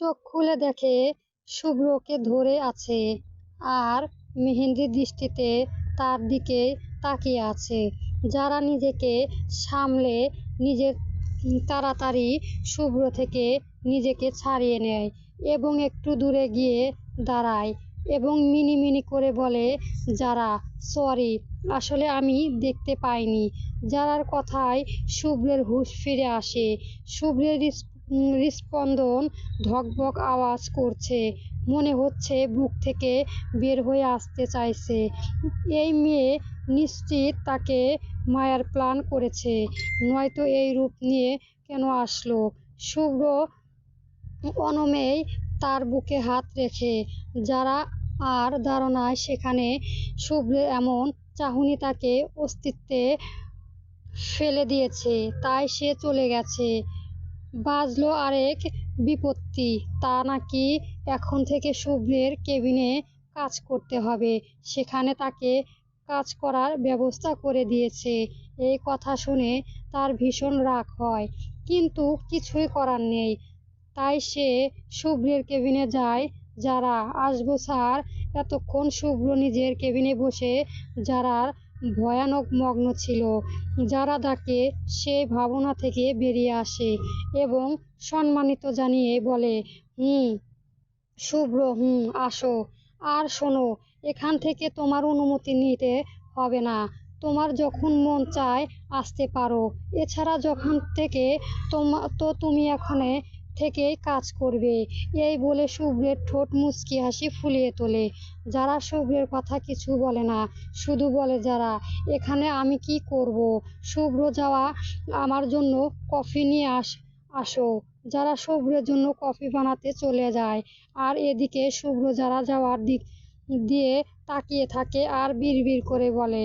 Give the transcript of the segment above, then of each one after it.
চোখ খুলে দেখে শুভ্রকে ধরে আছে আর মেহেন্দি দৃষ্টিতে তার দিকে তাকিয়ে আছে। যারা নিজেকে সামলে নিজের তাড়াতাড়ি শুভ্র থেকে নিজেকে ছাড়িয়ে নেয় এবং একটু দূরে গিয়ে দাঁড়ায় এবং মিনি মিনি করে বলে, যারা, সরি, আসলে আমি দেখতে পাইনি। যারার কথায় শুভ্রের হুঁশ ফিরে আসে। শুভ্রের হৃস্পন্দন ধকধক আওয়াজ করছে। মনে হচ্ছে বুক থেকে বের হয়ে আসতে চাইছে। এই মেয়ে নিশ্চিত তাকে মায়ার প্ল্যান করেছে। নয়তো এই রূপ নিয়ে কেন আসলো? শুভ্র অনমেই তার বুকে হাত রেখে, যারা আর ধারণায় সেখানে শুভ্রের এমন চাহনি তাকে অস্তিত্বে ফেলে দিয়েছে, তাই সে চলে গেছে। বাজলো আরেক বিপত্তি। তা নাকি এখন থেকে শুভ্রের কেবিনে কাজ করতে হবে। সেখানে তাকে কাজ করার ব্যবস্থা করে দিয়েছে। এই কথা শুনে তার ভীষণ রাগ হয়। কিন্তু কিছুই করার নেই। তাই সে শুভ্রের কেবিনে যায়। যারা আসব স্যার, এতক্ষণ শুভ্র নিজের কেবিনে বসে যারার ভয়ানক মগ্ন ছিল। যারা ডাকে সে ভাবনা থেকে বেরিয়ে আসে এবং সম্মানিত জানিয়ে বলে, হুম, শুভ্র, হুম, আসো। আর শোনো, এখান থেকে তোমার অনুমতি নিতে হবে না। তোমার যখন মন চায় আসতে পারো। এছাড়া যখন থেকে তোমা, তো তুমি এখানে থেকেই কাজ করবে। এই বলে শুভ্রের ঠোঁট মুচকি হাসি ফুলিয়ে তোলে। যারা শুভ্রের কথা কিছু বলে না, শুধু বলে যারা, এখানে আমি কি করব? শুভ্র যাওয়া আমার জন্য কফি নিয়ে আস, আসো। যারা শুভ্রের জন্য কফি বানাতে চলে যায়, আর এদিকে শুভ্র যারা যাওয়ার দিক দিয়ে তাকিয়ে থাকে আর বিড়বিড় করে বলে,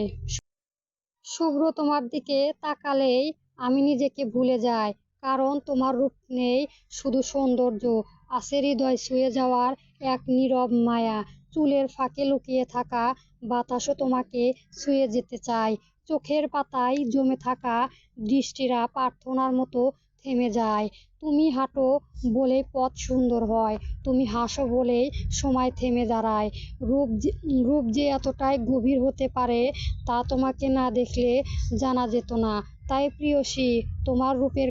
শুভ্র তোমার দিকে তাকালেই আমি নিজেকে ভুলে যাই। কারণ তোমার রূপ নেই, শুধু সৌন্দর্য। আছে হৃদয় ছুঁয়ে যাওয়ার এক নীরব মায়া। চুলের ফাঁকে লুকিয়ে থাকা বাতাসও তোমাকে ছুঁয়ে যেতে চায়। চোখের পাতায় জমে থাকা দৃষ্টিরা প্রার্থনার মতো থেমে যায়। তুমি হাঁটো বলেই পথ সুন্দর হয়। তুমি হাসো বলেই সময় থেমে দাঁড়ায়। রূপ রূপ যে এতটাই গভীর হতে পারে তা তোমাকে না দেখলে জানা যেত না। তাই প্রিয়সী, তোমার রূপের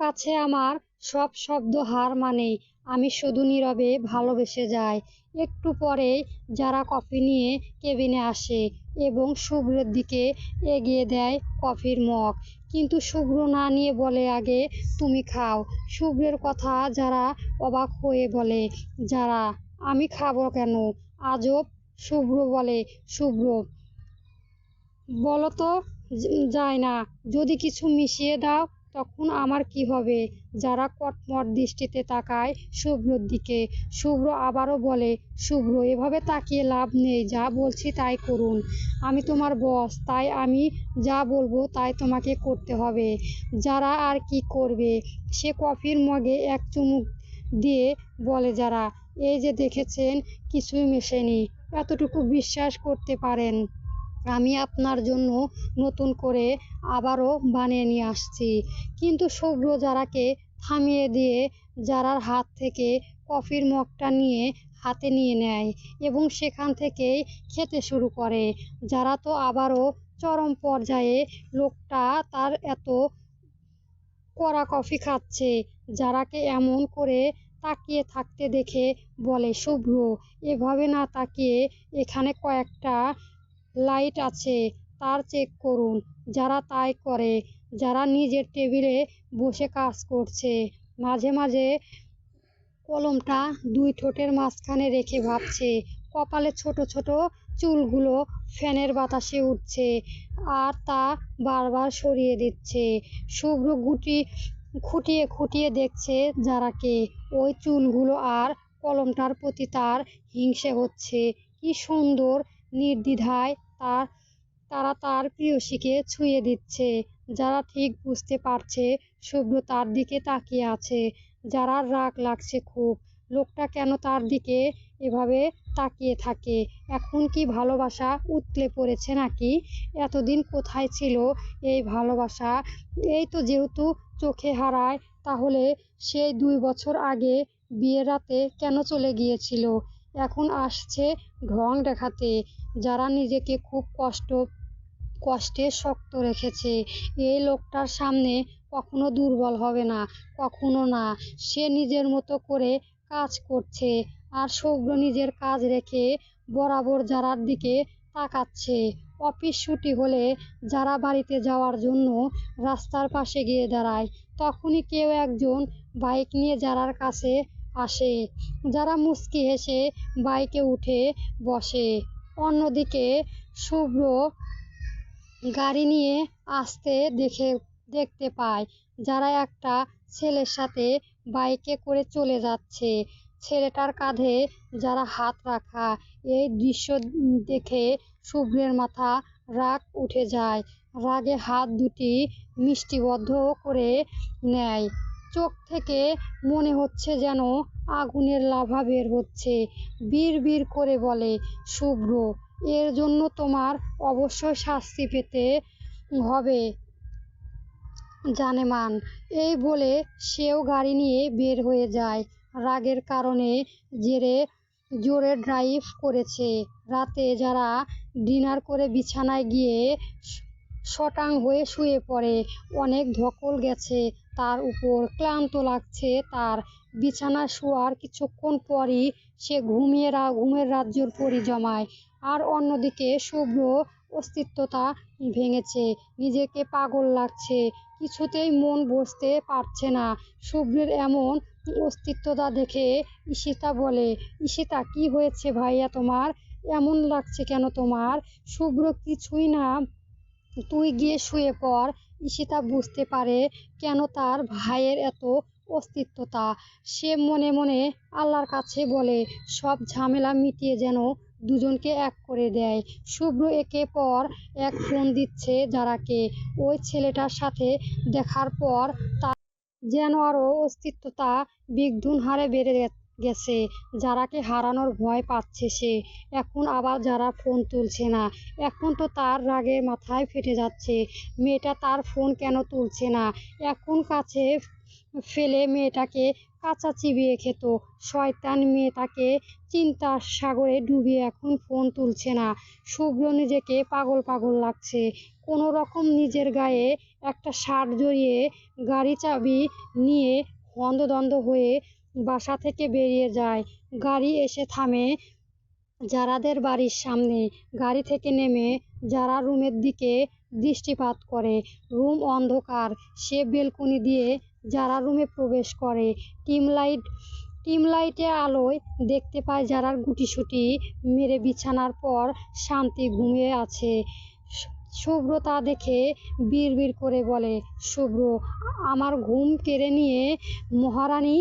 কাছে আমার সব শব্দ হার মানে আমি শুধু নীরবে ভালোবেসে যাই। একটু পরেই যারা কফি নিয়ে কেবিনে আসে এবং শুভ্রের দিকে এগিয়ে দেয় কফির মগ। কিন্তু শুভ্র না নিয়ে বলে, আগে তুমি খাও। শুভ্রের কথা যারা অবাক হয়ে বলে, যারা, আমি খাব কেন? আজব শুভ্র বলে, শুভ্র, বলো তো, যায় না। যদি কিছু মিশিয়ে দাও তখন আমার কি হবে? যারা কটমট দৃষ্টিতে তাকায় শুভ্রর দিকে, শুভ্র আবারও বলে, শুভ্র, এভাবে তাকিয়ে লাভ নেই, যা বলছি তাই করুন। আমি তোমার বস তাই আমি যা বলব তাই তোমাকে করতে হবে। যারা আর কি করবে? সে কফির মগে এক চুমুক দিয়ে বলে যারা, এই যে দেখেছেন, কিছুই মেশেনি। এতটুকু বিশ্বাস করতে পারেন। আমি আপনার জন্য নতুন করে আবারও বানিয়ে নিয়ে আসছি। কিন্তু শুভ্র যারাকে থামিয়ে দিয়ে যারার হাত থেকে কফির মগটা নিয়ে হাতে নিয়ে নেয় এবং সেখান থেকেই খেতে শুরু করে, যারা তো আবারও চরম পর্যায়ে লোকটা তার এত কড়া কফি খাচ্ছে, যারাকে এমন করে তাকিয়ে থাকতে দেখে বলে, শুভ্র, এভাবে না তাকিয়ে এখানে কয়েকটা লাইট আছে, তার চেক করুন। যারা তাই করে, যারা নিজের টেবিলে বসে কাজ করছে। মাঝে মাঝে কলমটা দুই ঠোঁটের মাঝখানে রেখে ভাবছে। কপালে ছোট ছোট চুলগুলো ফ্যানের বাতাসে উঠছে আর তা বারবার সরিয়ে দিচ্ছে। শুভ্র গুটি খুঁটিয়ে খুঁটিয়ে দেখছে যারাকে ওই চুলগুলো আর কলমটার প্রতি তার হিংসে হচ্ছে। কি সুন্দর নির্দ্বিধায় তার তারা তার প্রিয়সীকে ছুঁয়ে দিচ্ছে। যারা ঠিক বুঝতে পারছে, শুভ্র তার দিকে তাকিয়ে আছে। যারা রাগ লাগছে খুব, লোকটা কেন তার দিকে এভাবে তাকিয়ে থাকে? এখন কি ভালোবাসা উতলে পড়েছে নাকি? এতদিন কোথায় ছিল এই ভালোবাসা? এই তো যেহেতু চোখে হারায়, তাহলে সেই দুই বছর আগে বিয়ের রাতে কেন চলে গিয়েছিল? এখন আসছে ঢং দেখাতে। যারা নিজেকে খুব কষ্ট, কষ্টে শক্ত রেখেছে, এই লোকটার সামনে কখনো দুর্বল হবে না, কখনো না। সে নিজের মতো করে কাজ করছে আর শুভ্র নিজের কাজ রেখে বরাবর যারার দিকে তাকাচ্ছে। অফিস ছুটি হলে যারা বাড়িতে যাওয়ার জন্য রাস্তার পাশে গিয়ে দাঁড়ায়, তখনই কেউ একজন বাইক নিয়ে যারার কাছে আসে। যারা মুচকি হেসে বাইকে উঠে বসে, অন্যদিকে শুভ্র গাড়ি নিয়ে আসতে দেখে, দেখতে পায় যারা একটা ছেলের সাথে বাইকে করে চলে যাচ্ছে। ছেলেটার কাঁধে যারা হাত রাখা, এই দৃশ্য দেখে শুভ্রের মাথা রাগ উঠে যায়। রাগে হাত দুটি মিষ্টিবদ্ধ করে নেয়। চোখ থেকে মনে হচ্ছে যেন আগুনের লাভা বের হচ্ছে। বীর বীর করে বলে, শুভ্র, এর জন্য তোমার অবশ্যই শাস্তি পেতে হবে। জানেমান, এই বলে সেও গাড়ি নিয়ে বের হয়ে যায়। রাগের কারণে জেরে জোরে ড্রাইভ করেছে। রাতে যারা ডিনার করে বিছানায় গিয়ে শটাং হয়ে শুয়ে পড়ে, অনেক ধকল গেছে। তার উপর ক্লান্ত লাগছে, তার বিছানায় শোয়ার কিছুক্ষণ পরই সে ঘুমিয়ে রা- ঘুমের রাজ্যর পরি জমায়। আর অন্যদিকে শুভ্র অস্তিত্বতা ভেঙেছে, নিজেকে পাগল লাগছে, কিছুতেই মন বসতে পারছে না। শুভ্রের এমন অস্তিত্বতা দেখে ঈশিতা বলে, ঈশিতা, কি হয়েছে ভাইয়া তোমার? এমন লাগছে কেন তোমার? শুভ্র কিছুই না, তুই গিয়ে শুয়ে পড়। ঈশিতা বুঝতে পারে কেন তার ভাইয়ের এত অস্তিত্বতা। সে মনে মনে আল্লাহর কাছে বলে, সব ঝামেলা মিটিয়ে যেন দুজনকে এক করে দেয়। শুভ্র একে পর এক ফোন দিচ্ছে যারাকে। ওই ছেলেটার সাথে দেখার পর তার যেন আরও অস্তিত্বতা বিদ্যুৎ হারে বেড়ে গে- গেছে। যারাকে হারানোর ভয় পাচ্ছে সে। এখন আবার যারা ফোন তুলছে না। এখন তো তার রাগে মাথায় ফেটে যাচ্ছে। মেয়েটা তার ফোন কেন তুলছে না? এখন কাছে ফেলে মেয়েটাকে কাঁচা চিবিয়ে খেত। শয়তান মেয়েটাকে চিন্তার সাগরে ডুবিয়ে এখন ফোন তুলছে না। শুভ্র নিজেকে পাগল পাগল লাগছে। কোনো রকম নিজের গায়ে একটা শার্ট জড়িয়ে গাড়ি চাবি নিয়ে হন্তদন্ত হয়ে বাসা থেকে বেরিয়ে যায়। গাড়ি এসে থামে যারাদের বাড়ির সামনে। গাড়ি থেকে নেমে যারা রুমের দিকে দৃষ্টিপাত করে। রুম অন্ধকার। সে বেলকনি দিয়ে যারা রুমে প্রবেশ করে। টিম লাইট টিম লাইটে আলোয় দেখতে পায় যারার গুটিসুটি মেরে বিছানার পর শান্তি ঘুমিয়ে আছে। শুভ্র তা দেখে বিড়বিড় করে বলে শুভ্র আমার ঘুম কেড়ে নিয়ে মহারানী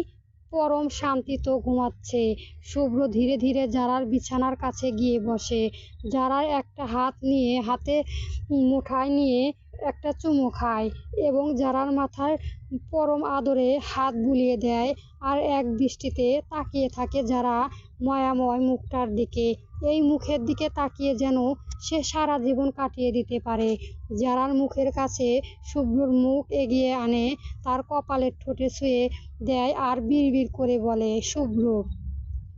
পরম শান্তিতে ঘুমাচ্ছে। শুভ্র ধীরে ধীরে জারার বিছানার কাছে গিয়ে বসে জারার একটা হাত নিয়ে, হাতে মুঠায় নিয়ে একটা চুমু খায় এবং জারার মাথায় পরম আদরে হাত বুলিয়ে দেয়, আর এক দৃষ্টিতে তাকিয়ে থাকে যারা মায়াময় মুখটার দিকে। এই মুখের দিকে তাকিয়ে যেন সে সারা জীবন কাটিয়ে দিতে পারে। যারার মুখের কাছে শুভ্রর মুখ এগিয়ে আনে, তার কপালের ঠোঁটে ছুঁয়ে দেয় আর বিড়বিড় করে বলে, শুভ্র,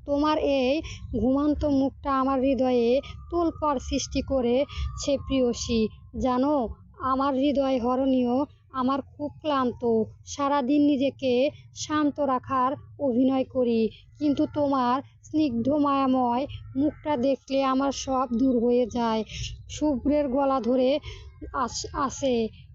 তোমার এই ঘুমান্ত মুখটা আমার হৃদয়ে তোলপাড় সৃষ্টি করেছে প্রিয়সী। জানো, আমার হৃদয় হরণীয়, আমার খুব ক্লান্ত। সারাদিন নিজেকে শান্ত রাখার অভিনয় করি, কিন্তু তোমার স্নিগ্ধ মায়াময় মুখটা দেখলে আমার সব দূর হয়ে যায়। শুভ্রের গলা ধরে আস-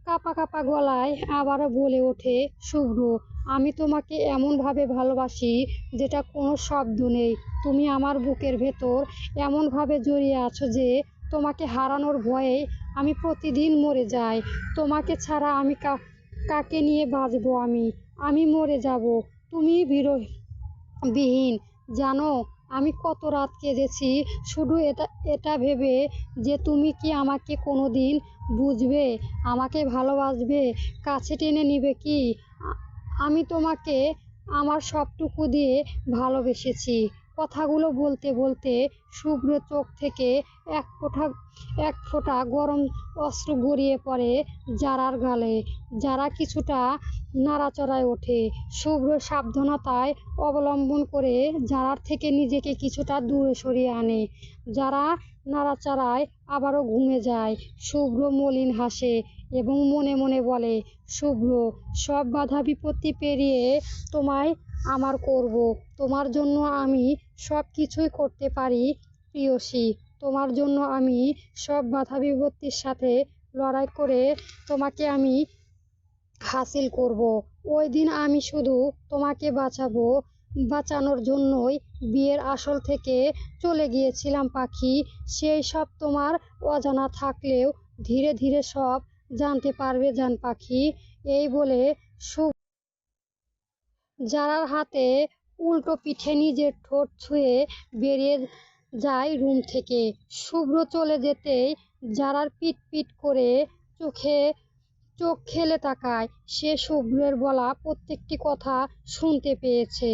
কাঁপা কাঁপা গলায় আবারও বলে ওঠে, শুভ্র, আমি তোমাকে এমনভাবে ভালোবাসি যেটা কোনো শব্দ নেই। তুমি আমার বুকের ভেতর এমনভাবে জড়িয়ে আছো যে তোমাকে হারানোর ভয়ে আমি প্রতিদিন মরে যাই। তোমাকে ছাড়া আমি কাকে নিয়ে বাঁচবো আমি? আমি মরে যাব। তুমি বিরহ, বিহীন। জানো, আমি কত রাত কেঁদেছি। শুধু এটা এটা ভেবে যে তুমি কি আমাকে কোনো দিন বুঝবে, আমাকে ভালোবাসবে, কাছে টেনে নিবে কি? আমি তোমাকে আমার সবটুকু দিয়ে ভালোবেসেছি। কথাগুলো বলতে বলতে শুভ্র চোখ থেকে এক ফোঁটা এক ফোঁটা গরম অশ্রু গড়িয়ে পড়ে যারার গালে। যারা কিছুটা নাড়াচড়ায় ওঠে, শুভ্র সাবধানতায় অবলম্বন করে যারার থেকে নিজেকে কিছুটা দূরে সরিয়ে আনে। যারা নাড়াচাড়ায় আবারও ঘুমে যায়, শুভ্র মলিন হাসে এবং মনে মনে বলে, শুভ্র, সব বাধা বিপত্তি পেরিয়ে তোমায় আমার করব। তোমার জন্য আমি সব কিছুই করতে পারি, প্রিয়সী। তোমার জন্য আমি সব বাধা বিপত্তির সাথে লড়াই করে তোমাকে আমি হাসিল করব। ওই দিন আমি শুধু তোমাকে বাঁচাবো। বাঁচানোর জন্যই বিয়ের আসল থেকে চলে গিয়েছিলাম, পাখি। সেই সব তোমার অজানা থাকলেও ধীরে ধীরে সব জানতে পারবে জান পাখি। এই বলে সু যারার হাতে উল্টো পিঠে নিজের ঠোঁট ছুঁয়ে বেরিয়ে যায় রুম থেকে। শুভ্র চলে যেতেই যারার পিট পিট করে চোখে, চোখ খেলে তাকায়। সে শুভ্রের বলা প্রত্যেকটি কথা শুনতে পেয়েছে।